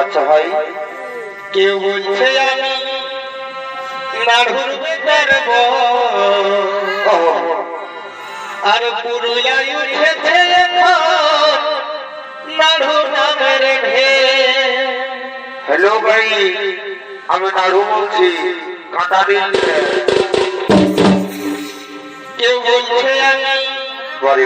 আচ্ছা ভাই কেউ বলছে আমি আর হ্যালো ভাই আমি নাড়ু বলছি কাটারি কেউ বলছে আমি পারে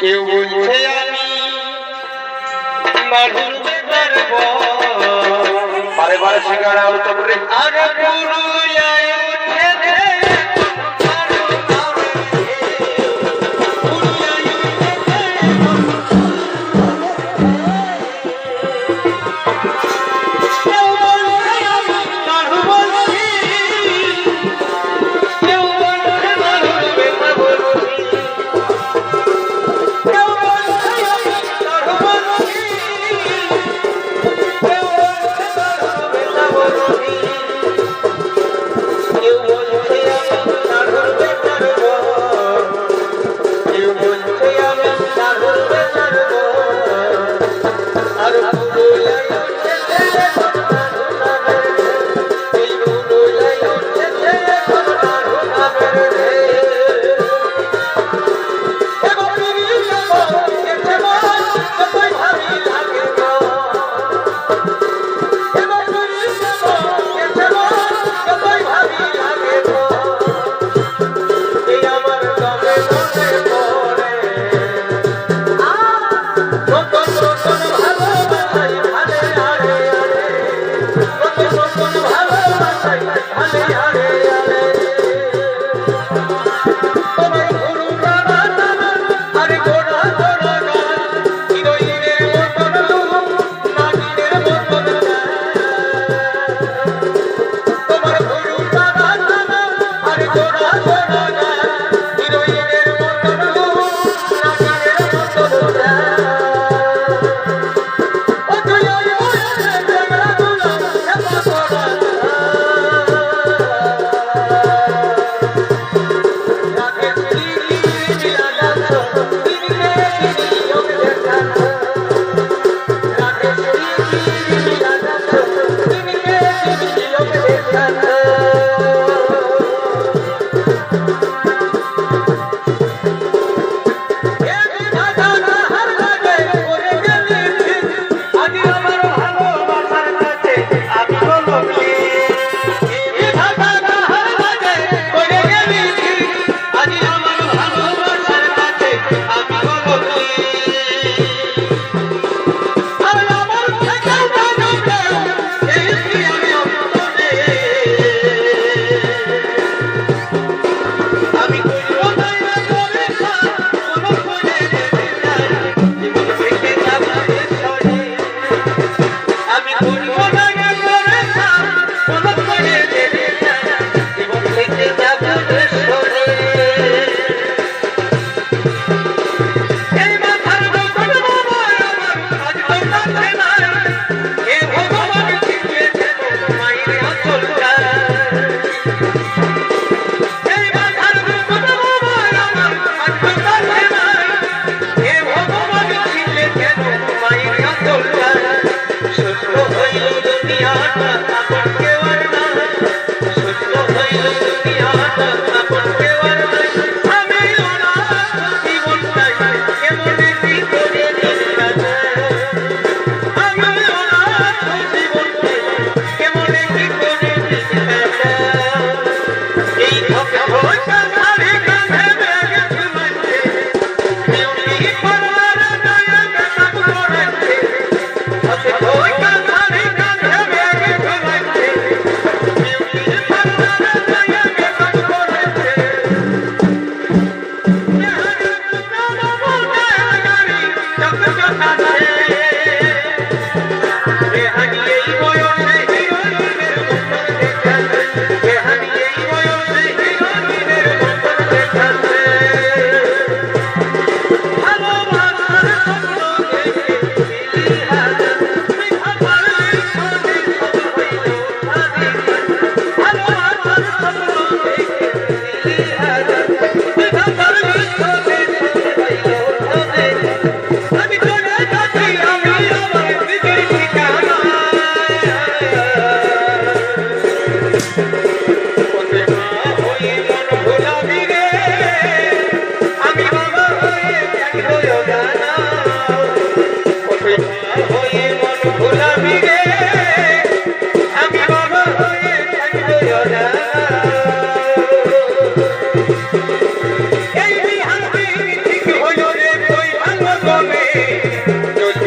পারে বলছে আমি মাধুর বেপার বারে উত্তর আরে পুরুলিয়া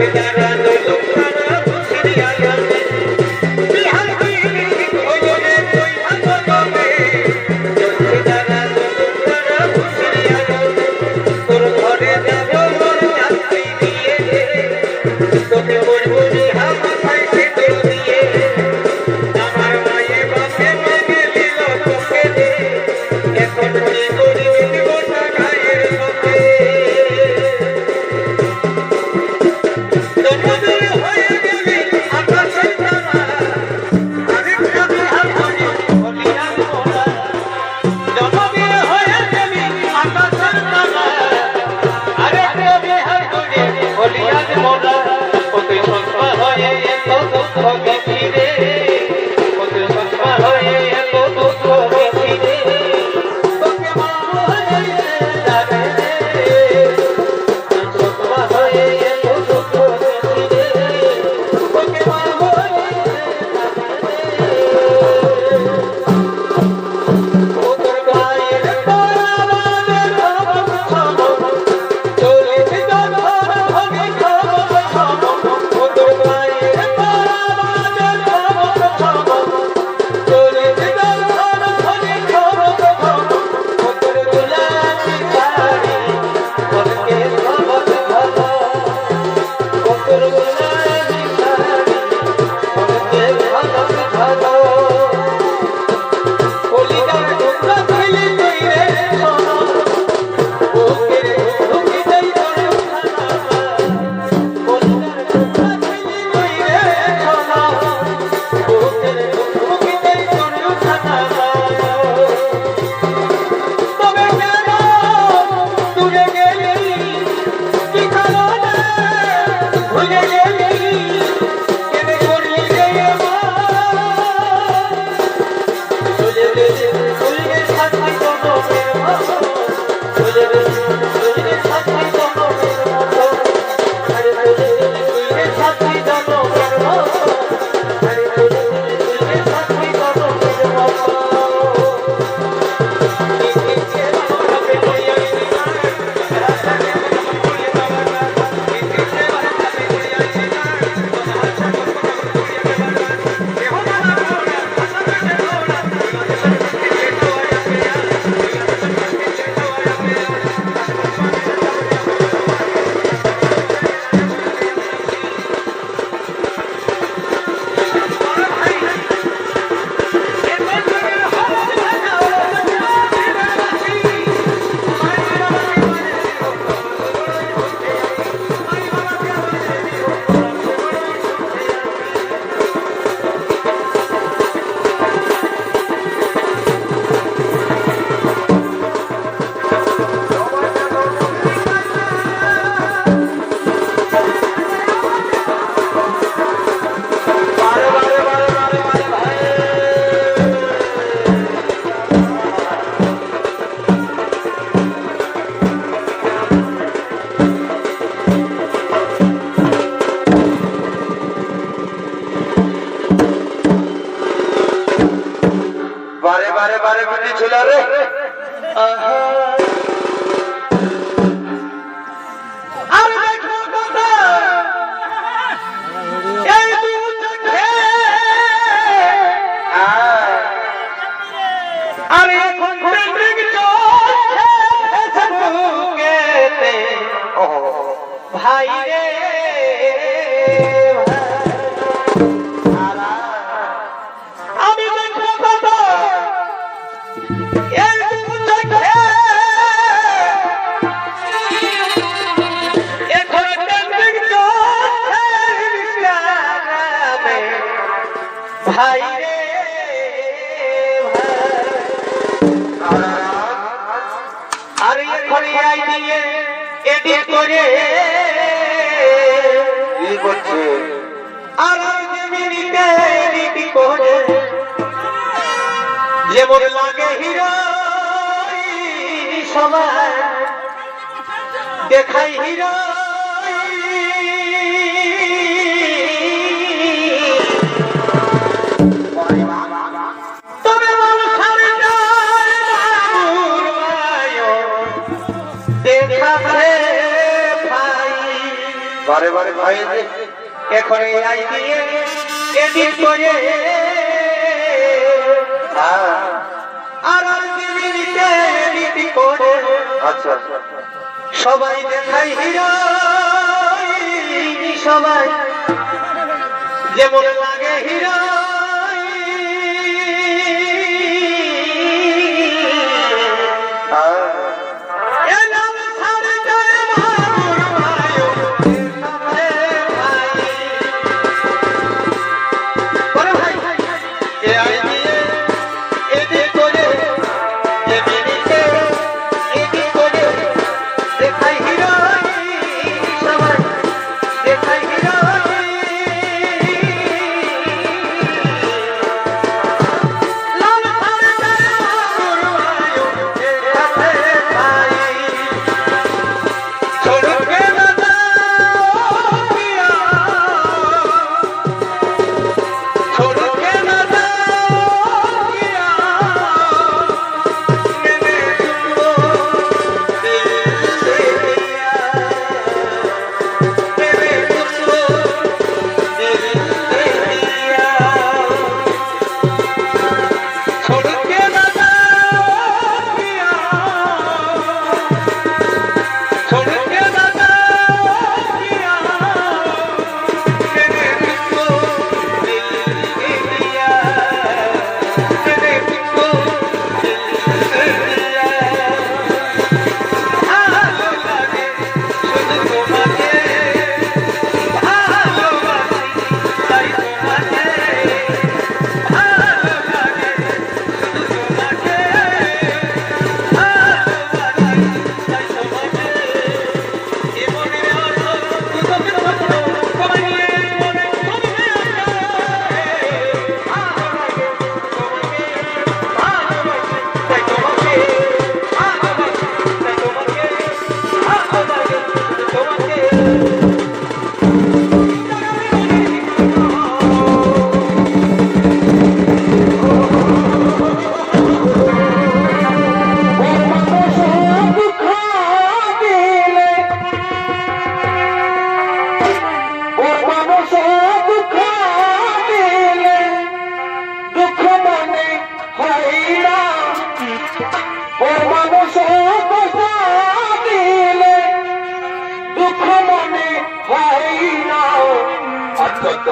Gracias. out যেমন লাগে হিরো সবার দেখাই হিরো বারে বারে ভাই এখন এই আই দিয়ে এডিট করে। হ্যাঁ। আচ্ছা। সবাই দেখাই হিরো। সবাই। যে মনে লাগে হিরো।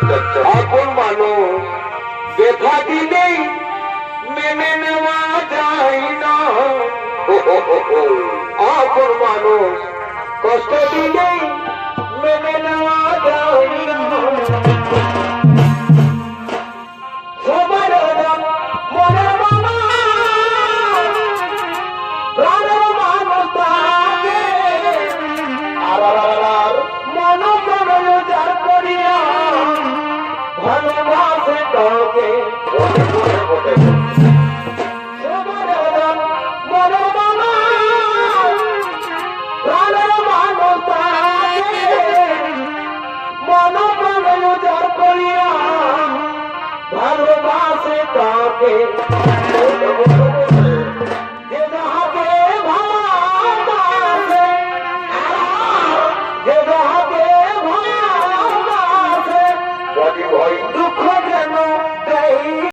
এখন মানুষ দেখা দিলেই মেনে নেওয়া যায় না। এখন মানুষ কষ্ট দিলেই মেনে নেওয়া যায় না। thank you